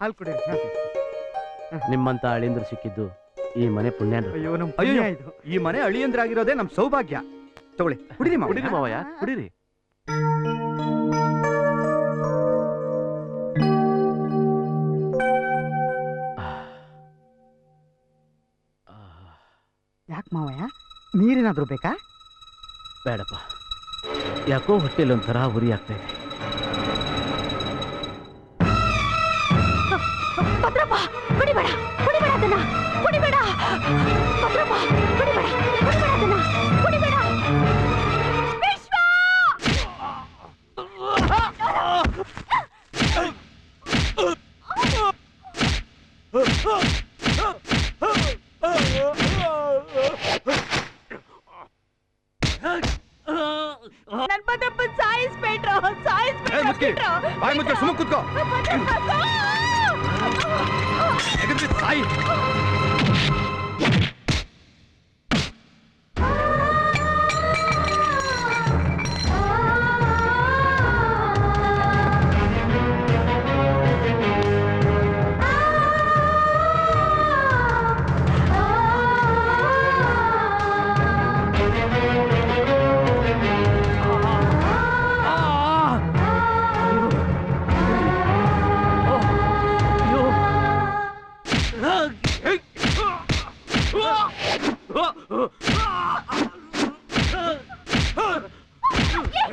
ಹಾಲು ಕುಡಿ ನಿಮ್ಮಂತ ಅಳಿಯಂದ್ರು ಸಿಕ್ಕಿದ್ದು ಈ ಮನೆ ಪುಣ್ಯ ಅಯ್ಯೋ ನಮ್ ಅಯ್ಯೋ. ಪುಣ್ಯ ಇದು. ಈ ಮನೆ ಅಳಿಯಂದ್ರಾಗಿರೋದೇ ನಮ್ ಸೌಭಾಗ್ಯ. ತಗೊಳ್ಳಿ ಕುಡಿರಿ ಕುಡಿರಿ ಕುಡೀರಿ ಮಾವಯ್ಯ ಕುಡೀರಿ. ಮಾವಯ್ಯ ನೀರೇನಾದ್ರೂ ಬೇಕಾ? ಬೇಡಪ್ಪ. ಯಾಕೋ ಹೊಟ್ಟೆಲಿ ಒಂಥರ ಉರಿ ಆಗ್ತಾ ಇದೆ. ಭದ್ರಪ್ಪ ಕುಡಿಬೇಡ ಕುಡಿಬೇಡ ಅದನ್ನ. ಕುಡಿಬೇಡ ಭದ್ರಪ್ಪ ಕುಡಿಬೇಡ 走啊！你个变态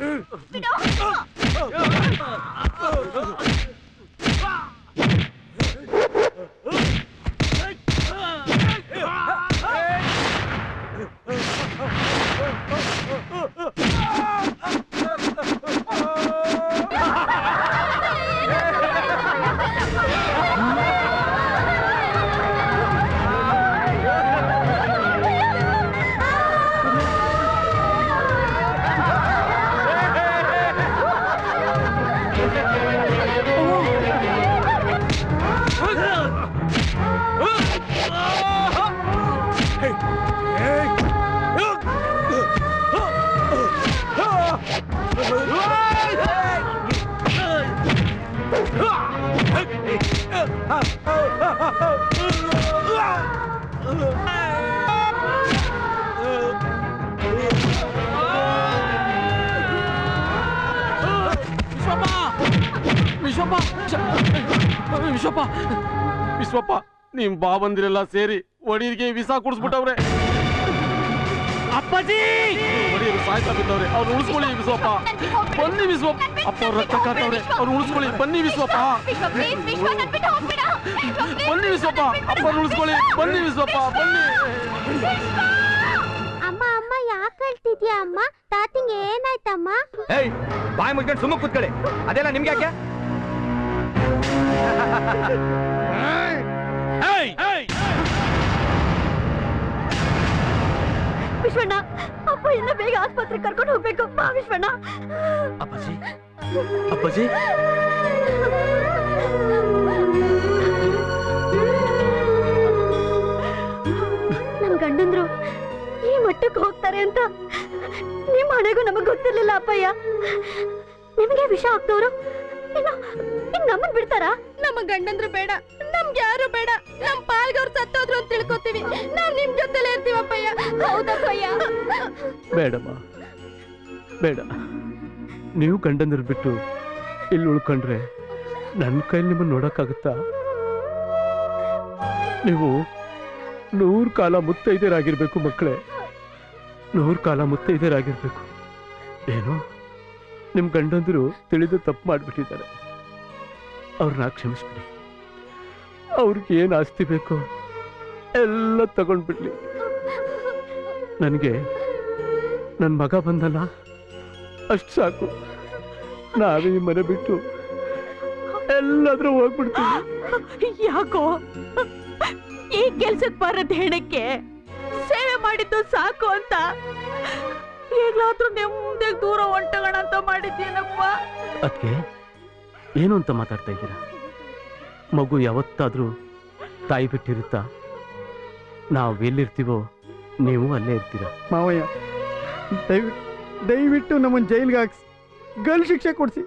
ಎಗದ್ರಿ ತಾಯಿ ವಿಶ್ವಪ್ಪ ವಿಶ್ವಪ್ಪ ವಿಶ್ವಪ್ಪ ನಿಮ್ ಬಾಬಂದಿರೆಲ್ಲ ಸೇರಿ ಒಡೀರ್ಗೆ ವಿಸಾ ಕುಡಿಸ್ಬಿಟ್ಟವ್ರೆ. ಅಪ್ಪಾಜಿ! ಒಡೀರು ಸಾಯ್ತಾ ಬಿದ್ದವ್ರೆ. ಅವ್ರು ಉಳಿಸ್ಕೊಳ್ಳಿ ವಿಶ್ವಪ್ಪ. ಬನ್ನಿ ವಿಶ್ವಪ್ಪ. ಅಪ್ಪ ಅವ್ರ ರಕ್ತ ಕಾತವ್ರೆ ಅವ್ರು ಉಳಿಸ್ಕೊಳ್ಳಿ. ಬನ್ನಿ ವಿಶ್ವಪ್ಪ. ಬನ್ನಿ ವಿಶ್ವಪ್ಪ. ಅಪ್ಪ ಉಳಿಸ್ಕೊಳ್ಳಿ. ಬನ್ನಿ ವಿಶ್ವಪ್ಪ. ಬನ್ನಿ. ಅಮ್ಮ ಅಮ್ಮ ಯಾಕೆ ಅಳ್ತಿದ್ಯಾ ಅಮ್ಮ? ತಾತಿಂಗ್ ಏನಾಯ್ತಮ್ಮ? ಏಯ್ ಬಾಯ್ ಮುಚ್ಕೊಂಡು ಸುಮ್ಮ ಕೂತ್ಕೊಳ್ಳಿ. ಅದೆಲ್ಲ ನಿಮ್ಗೆ ಯಾಕೆ ವಿಶ್ವಣ್ಣ ಅಪ್ಪ ಇನ್ನ ಬೇಗ ಆಸ್ಪತ್ರೆಗೆ ಕರ್ಕೊಂಡು ಹೋಗ್ಬೇಕು. ಬಾ ವಿಶ್ವಣ್ಣ. ಅಪ್ಪಾಜಿ ಅಪ್ಪಾಜಿ. ನಮ್ ಗಂಡಂದ್ರು ಈ ಮಟ್ಟಕ್ಕೆ ಹೋಗ್ತಾರೆ ಅಂತ ನಿಮ್ಮ ಹಣೆಗೂ ನಮಗ್ ಗೊತ್ತಿರ್ಲಿಲ್ಲ ಅಪ್ಪಯ್ಯ. ನಿಮಗೆ ವಿಷ ಆಗ್ತವ್ರು ನಮ್ಮನ್ ಬಿಡ್ತಾರ? ನಮ್ಮ ಗಂಡಂದ್ರು ಬೇಡ ನಮ್ಗೆ ಯಾರು ಬೇಡ ನಮ್ ಪಾಲ್ಗವ್ರು ಸತ್ತೋದ್ರು ಅಂತ ತಿಳ್ಕೊತೀವಿ. ನಾವ್ ನಿಮ್ ಜೊತೆಲೇ ಇರ್ತೀವಪ್ಪಯ್ಯ. ಹೌದಪ್ಪಯ್ಯ. ಬೇಡಮ್ಮ ಬೇಡ. ನೀವು ಗಂಡಂದ್ರ ಬಿಟ್ಟು ಇಲ್ಲಿ ಉಳ್ಕೊಂಡ್ರೆ ನನ್ನ ಕೈಲಿ ನಿಮ್ಮನ್ನು ನೋಡೋಕ್ಕಾಗುತ್ತಾ? ನೀವು ನೂರು ಕಾಲ ಮುತ್ತೈದರಾಗಿರ್ಬೇಕು ಮಕ್ಕಳೇ. ನೂರು ಕಾಲ ಮುತ್ತೈದರಾಗಿರ್ಬೇಕು ಏನು? ನಿಮ್ಮ ಗಂಡಂದ್ರು ತಿಳಿದು ತಪ್ಪು ಮಾಡಿಬಿಟ್ಟಿದ್ದಾರೆ. ಅವ್ರನ್ನ ಕ್ಷಮಿಸ್ಬಿಡಿ. ಅವ್ರಿಗೆ ಏನು ಆಸ್ತಿ ಬೇಕೋ ಎಲ್ಲ ತಗೊಂಡ್ಬಿಡ್ಲಿ. ನನಗೆ ನನ್ನ ಮಗ ಬಂದಲ್ಲ, ಅಷ್ಟು ಸಾಕು. ನಾವೇ ಮನೆ ಬಿಟ್ಟು ಎಲ್ಲಾದ್ರೂ ಹೋಗ್ಬಿಡ್ತೀವಿ. ಯಾಕೋ? ಈ ಕೆಲ್ಸಕ್ಕೆ ಬರದ್ ಹೆಣಕ್ಕೆ ಸೇವೆ ಮಾಡಿದ್ದು ಸಾಕು ಅಂತ. ಈಗ್ಲಾದ್ರೂ ನೆಮ್ಮದಿಯಾಗಿ ದೂರ ಹೊಂಟೋಣ ಅಂತ ಮಾಡಿದ್ದೀನಪ್ಪ. ಅದಕ್ಕೆ ಏನು ಅಂತ ಮಾತಾಡ್ತಾ ಇದ್ದೀರಾ? ಮಗು ಯಾವತ್ತಾದ್ರೂ ತಾಯಿ ಬಿಟ್ಟಿರುತ್ತಾ? ನಾವು ಎಲ್ಲಿರ್ತೀವೋ ನೀವು ಅಲ್ಲೇ ಇರ್ತೀರ? ಮಾವಯ್ಯ ದಯವಿಟ್ಟು ದಯವಿಟ್ಟು ನಮ್ಮನ್ನು ಜೈಲಿಗೆ ಹಾಕ್ಸಿ. ಗಲ್ ಶಿಕ್ಷೆ ಕೊಡಿಸಿ.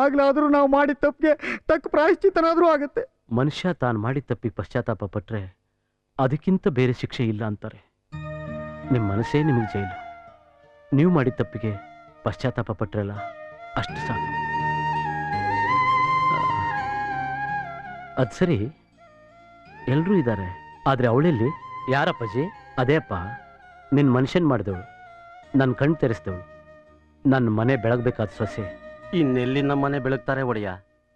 ಆಗ್ಲಾದ್ರೂ ನಾವು ಮಾಡಿದ ತಪ್ಪಿಗೆ ತಕ್ಕ ಪ್ರಾಯಶ್ಚಿತ್ತನಾದ್ರೂ ಆಗುತ್ತೆ. ಮನುಷ್ಯ ತಾನು ಮಾಡಿದ ತಪ್ಪಿಗೆ ಪಶ್ಚಾತ್ತಾಪ ಪಟ್ಟರೆ ಅದಕ್ಕಿಂತ ಬೇರೆ ಶಿಕ್ಷೆ ಇಲ್ಲ ಅಂತಾರೆ. ನಿಮ್ಮ ಮನಸ್ಸೇ ನಿಮಗೆ ಜೈಲು. ನೀವು ಮಾಡಿದ ತಪ್ಪಿಗೆ ಪಶ್ಚಾತ್ತಾಪ ಪಟ್ರಲ್ಲ, ಅಷ್ಟು ಸಾಕು. ಅದು ಸರಿ ಎಲ್ಲರೂ ಇದ್ದಾರೆ, ಆದರೆ ಅವಳೆಲ್ಲಿ ಯಾರಪ್ಪಾಜಿ? ಅದೇಪ್ಪ ನಿನ್ನ ಮನುಷ್ಯನ್ ಮಾಡಿದವಳು ನನ್ನ ಕಣ್ಣು ತೆರೆಸಿದವಳು ನನ್ನ ಮನೆ ಬೆಳಗಬೇಕಾದ ಸೊಸೆ. ಇನ್ನೆಲ್ಲಿ ನಮ್ಮ ಮನೆ ಬೆಳಗ್ತಾರೆ ಒಡೆಯ?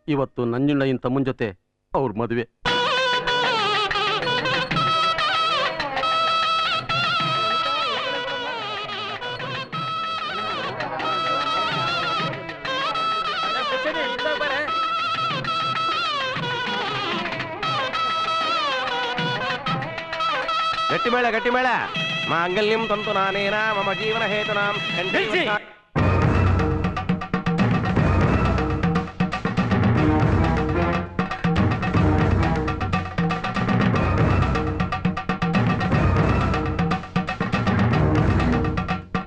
ಇವತ್ತು ನಂಜುಂಡಯ್ಯನ ತಮ್ಮನ ಜೊತೆ ಅವ್ರ ಮದುವೆ. ಗಟ್ಟಿ ಮೇಳ ಗಟ್ಟಿ ಮೇಳ. ಮಾಂಗಲ್ಯಂ ತಂತು ನಾನೇನ ಮಮ ಜೀವನ ಹೇತುನಾಂ. ನಿಲ್ಸಿ.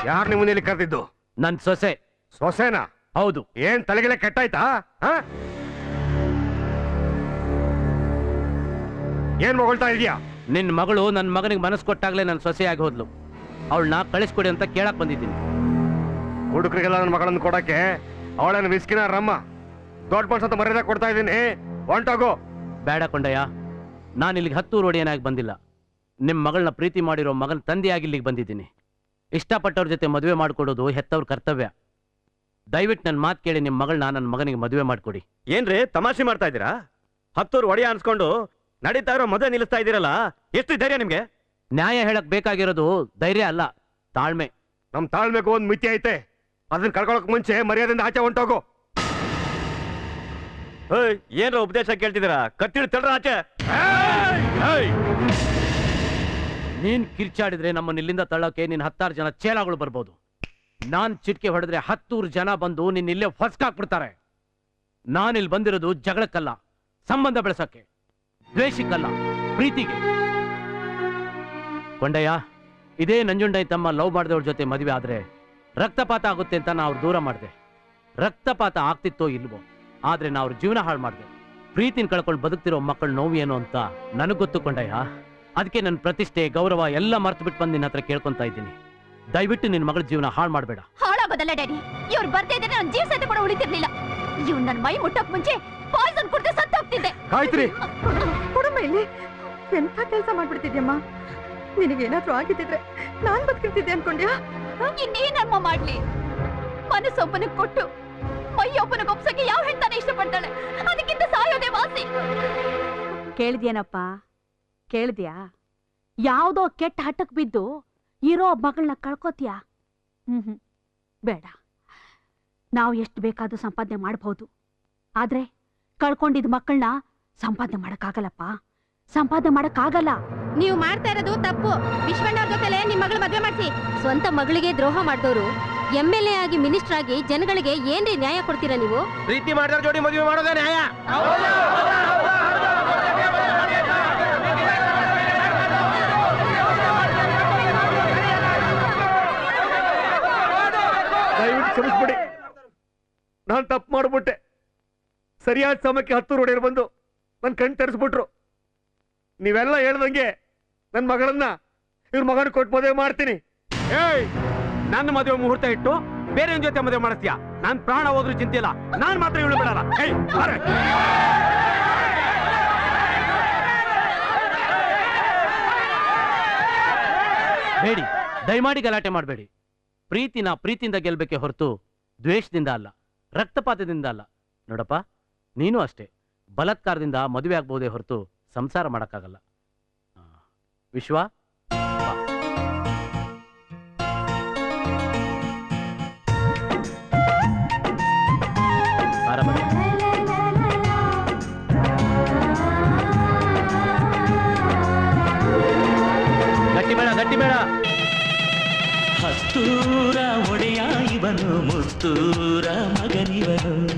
ಯಾರು ನಿಮ್ಮ ಮನೇಲಿ ಕರೆದಿದ್ದು? ನನ್ನ ಸೊಸೆ. ಸೊಸೆನಾ? ಹೌದು. ಏನ್ ತಲೆಗೆಲೆ ಕೆಟ್ಟಾಯ್ತಾ? ಏನ್ ಮಗಳ್ತಾ ಇದೀಯಾ ನಿನ್ನ ಮಗಳು ನನ್ನ ಮಗನಿಗೆ ಮನಸ್ಸು ಕೊಟ್ಟಾಗಲೇ ನನ್ನ ಸೊಸೆಯಾಗಿ ಹೋದ್ಲು. ಅವಳನ್ನ ಕಳಿಸ್ಕೊಡಿ ಅಂತ ಕೇಳಕ್ ಬಂದಿದ್ದೀನಿ. ಹುಡುಗರಿಗೆಲ್ಲ ನನ್ನ ಮಗಳನ್ನು ಕೊಡಕ್ಕೆ ಅವಳನ್ನ ವಿಸ್ಕಿನ ರಮ್ಮ ದೊಡ್ಡ ಮನ್ಸ ಅಂತ ಮರ್ಯಾದೆ ಕೊಡ್ತಾ ಇದ್ದೀನಿ. ಹೊಂಟೋಗು. ಬೇಡ ಕೊಂಡಯ್ಯ ನಾನು ಇಲ್ಲಿಗೆ ಹತ್ತು ಏನಾಗಿ ಬಂದಿಲ್ಲ. ನಿಮ್ಮ ಮಗಳನ್ನ ಪ್ರೀತಿ ಮಾಡಿರೋ ಮಗನ ತಂದೆಯಾಗಿ ಇಲ್ಲಿಗೆ ಬಂದಿದ್ದೀನಿ. ಇಷ್ಟಪಟ್ಟವ್ರ ಜೊತೆ ಮದುವೆ ಮಾಡಿಕೊಡೋದು ಹೆತ್ತವ್ರ ಕರ್ತವ್ಯ. ದಯವಿಟ್ಟು ನನ್ನ ಮಾತು ಕೇಳಿ ನಿಮ್ಮ ಮಗಳನ್ನ ನನ್ನ ಮಗನಿಗೆ ಮದುವೆ ಮಾಡಿಕೊಡಿ. ಏನ್ರಿ ತಮಾಷೆ ಮಾಡ್ತಾ ಇದ್ದೀರಾ? ಹತ್ತೂರು ಒಡೆಯ ಅನ್ಸ್ಕೊಂಡು ನಡೀತಾ ಇರೋ ಮದುವೆ ನಿಲ್ಲಿಸ್ತಾ ಇದ್ದೀರಲ್ಲ ಎಷ್ಟು ಧೈರ್ಯ ನಿಮ್ಗೆ? ನ್ಯಾಯ ಹೇಳಕ್ ಬೇಕಾಗಿರೋದು ಧೈರ್ಯ ಅಲ್ಲ ತಾಳ್ಮೆ. ನಮ್ ತಾಳ್ಮೆಗೂ ಒಂದ್ ಮಿತಿ ಐತೆ. ಅದನ್ನ ಕಳ್ಕೊಳಕ್ ಮುಂಚೆ ಮರ್ಯಾದೆಯಿಂದ ಆಚೆ ಹೊಂಟೋಗು. ಏಯ್ ಏನ್ರ ಉಪದೇಶ ಕೇಳ್ತಿದ್ದೀರಾ? ಕತ್ತಿಡ್ ತಳ್ರ ಆಚೆ. ನೀನ್ ಕಿರ್ಚಾಡಿದ್ರೆ ನಮ್ಮನ್ನ ಇಲ್ಲಿಂದ ತಳ್ಳೋಕೆ ನಿನ್ ಹತ್ತಾರು ಜನ ಚೇಲಾಗಳು ಬರ್ಬೋದು. ನಾನ್ ಚಿಟ್ಕೆ ಹೊಡೆದ್ರೆ ಹತ್ತೂರು ಜನ ಬಂದು ನಿನ್ನ ಇಲ್ಲೇ ಹೊಸ್ಕಾಕ್ಬಿಡ್ತಾರೆ ನಾನಿಲ್ಲಿ ಬಂದಿರೋದು ಜಗಳಕ್ಕಲ್ಲ, ಸಂಬಂಧ ಬೆಳೆಸಕ್ಕೆ ದ್ವೇಷಕ್ಕಲ್ಲ ಪ್ರೀತಿಗೆ. ಕೊಂಡಯ್ಯ, ಇದೇ ನಂಜುಂಡೈ ತಮ್ಮ ಲವ್ ಮಾಡಿದವ್ರ ಜೊತೆ ಮದುವೆ ಆದ್ರೆ ರಕ್ತಪಾತ ಆಗುತ್ತೆ ಅಂತ ನಾ ಅವ್ರು ದೂರ ಮಾಡಿದೆ. ರಕ್ತಪಾತ ಆಗ್ತಿತ್ತೋ ಇಲ್ವೋ, ಆದ್ರೆ ನಾ ಅವ್ರ ಜೀವನ ಹಾಳು ಮಾಡಿದೆ. ಪ್ರೀತಿನ ಕಳ್ಕೊಂಡು ಬದುಕ್ತಿರೋ ಮಕ್ಕಳ ನೋವು ಏನು ಅಂತ ನನಗ್ ಗೊತ್ತು ಕೊಂಡಯ್ಯ. ಅದಕ್ಕೆ ನನ್ನ ಪ್ರತಿಷ್ಠೆ, ಗೌರವ ಎಲ್ಲ ಮರ್ತು ಬಿಟ್ಟು ಬಂದು ನಿನ್ನ ಹತ್ರ ಕೇಳ್ಕೊಂತಾ ಇದ್ದೀನಿ. ದಯವಿಟ್ಟು ನಿನ್ ಮಗಳ ಜೀವನ ಹಾಳು ಮಾಡಬೇಡ. ಹಾಳಾಗೋದಲ್ಲ ಡ್ಯಾಡಿ. ಇವ್ರು ಬರ್ತಾ ಇದ್ರೆ ನನ್ನ ಜೀವ ಸಹಿತ ಕೂಡ ಉಳಿತಿರ್ಲಿಲ್ಲ. ಇವ್ ನನ್ನ ಮೈ ಮುಟ್ಟಕ್ ಮುಂಚೆ ಪಾಯ್ಸನ್ ಕುಡ್ದು ಸತ್ತೋಗ್ತಿದ್ದೆ ಕಾಯ್ತ್ರಿ ಕುಡುಂಬ ಇಲ್ಲಿ. ಎಂಥ ಕೆಲಸ ಮಾಡ್ಬಿಡ್ತಿದ್ಯಮ್ಮ? ನಿನಗೇನಾದ್ರೂ ಆಗಿದ್ದಿದ್ರೆ ನಾನ್ ಬದುಕಿರ್ತಿದ್ದೆ ಅನ್ಕೊಂಡ್ಯಾ? ಇನ್ನೇನಮ್ಮ ಮಾಡ್ಲಿ? ಮನಸ್ಸೊಬ್ಬನಿಗೆ ಕೊಟ್ಟು ಮೈಯೊಬ್ಬನಿಗೆ ಒಪ್ಸಕ್ಕೆ ಯಾವ ಹೆಣ್ತಾನೆ ಇಷ್ಟಪಡ್ತಾಳೆ? ಅದಕ್ಕಿಂತ ಸಾಯೋದೇ ವಾಸಿ. ಕೇಳಿದ್ಯೇನಪ್ಪ? ಕೇಳಿದ್ಯಾ? ಯಾವುದೋ ಕೆಟ್ಟ ಹಠಕ್ ಬಿದ್ದು ಇರೋ ಮಗಳನ್ನ ಕಳ್ಕೊತೀಯಾ? ಹ್ಮ್ ಹ್ಮ್ ಬೇಡ. ನಾವು ಎಷ್ಟು ಬೇಕಾದ್ರೂ ಸಂಪಾದನೆ ಮಾಡಬಹುದು. ಆದ್ರೆ ಕಳ್ಕೊಂಡಿದ್ ಮಕ್ಕಳನ್ನ ಸಂಪಾದನೆ ಮಾಡಕ್ಕಾಗಲ್ಲಪ್ಪ. ಸಂಪಾದನೆ ಮಾಡಕ್ಕಾಗಲ್ಲ. ನೀವು ಮಾಡ್ತಾ ಇರೋದು ತಪ್ಪು. ವಿಶ್ವಣ್ಣವ್ರ ಜೊತೆಲೆ ನಿಮ್ ಮಗಳು ಮದ್ವೆ ಮಾಡ್ಸಿ. ಸ್ವಂತ ಮಗಳಿಗೆ ದ್ರೋಹ ಮಾಡಿದವರು ಎಂ ಎಲ್ ಎ ಆಗಿ ಮಿನಿಸ್ಟರ್ ಆಗಿ ಜನಗಳಿಗೆ ಏನ್ರಿ ನ್ಯಾಯ ಕೊಡ್ತೀರಾ ನೀವು? ಪ್ರೀತಿ ಮಾಡಿದ್ರ ಜೋಡಿ ಮದುವೆ ಮಾಡೋದೇ ನ್ಯಾಯ ದಯವಿಟ್ಟು ಕ್ಷಮಿಸ್ಬಿಡಿ ನಾನು ತಪ್ಪು ಮಾಡ್ಬಿಟ್ಟೆ ಸರಿಯಾದ ಸಮಯಕ್ಕೆ ಹತ್ತು ರೋಡಿಯರು ಬಂದು ನನ್ನ ಕಣ್ ತರಿಸ್ಬಿಟ್ರು. ನೀವೆಲ್ಲ ಹೇಳ್ದಂಗೆ ನನ್ನ ಮಗಳನ್ನ ಇವ್ರ ಮಗನ ಕೊಟ್ಟು ಮದುವೆ ಮಾಡ್ತೀನಿ. ಏಯ್ ನನ್ನ ಮದುವೆ ಮುಹೂರ್ತ ಇಟ್ಟು ಬೇರೆ ಜೊತೆ ಮದುವೆ ಮಾಡಿಸ್ತೀಯ? ನಾನ್ ಪ್ರಾಣ ಹೋದ್ರು ಚಿಂತೆ ಇಲ್ಲ. ನಾನ್ ಮಾತ್ರ ಇವಳು ಬಿಡಲ್ಲ. ಏಯ್ ಬಾರೆ. ಬೇಡಿ ದಯಮಾಡಿ ಗಲಾಟೆ ಮಾಡಬೇಡಿ. ಪ್ರೀತಿನ ಪ್ರೀತಿಯಿಂದ ಗೆಲ್ಬೇಕೆ ಹೊರತು ದ್ವೇಷದಿಂದ ಅಲ್ಲ ರಕ್ತಪಾತದಿಂದ ಅಲ್ಲ. ನೋಡಪ್ಪ ನೀನು ಅಷ್ಟೇ. ಬಲತ್ಕಾರದಿಂದ ಮದುವೆ ಆಗ್ಬೋದೇ ಹೊರತು ಸಂಸಾರ ಮಾಡೋಕ್ಕಾಗಲ್ಲ. ವಿಶ್ವ ಹಸ್ತೂರ ಬೇಡ, ಗಟ್ಟಿ ಒಡೆಯ ಇವನು, ಮುತ್ತೂರ ಮಗನಿವನು.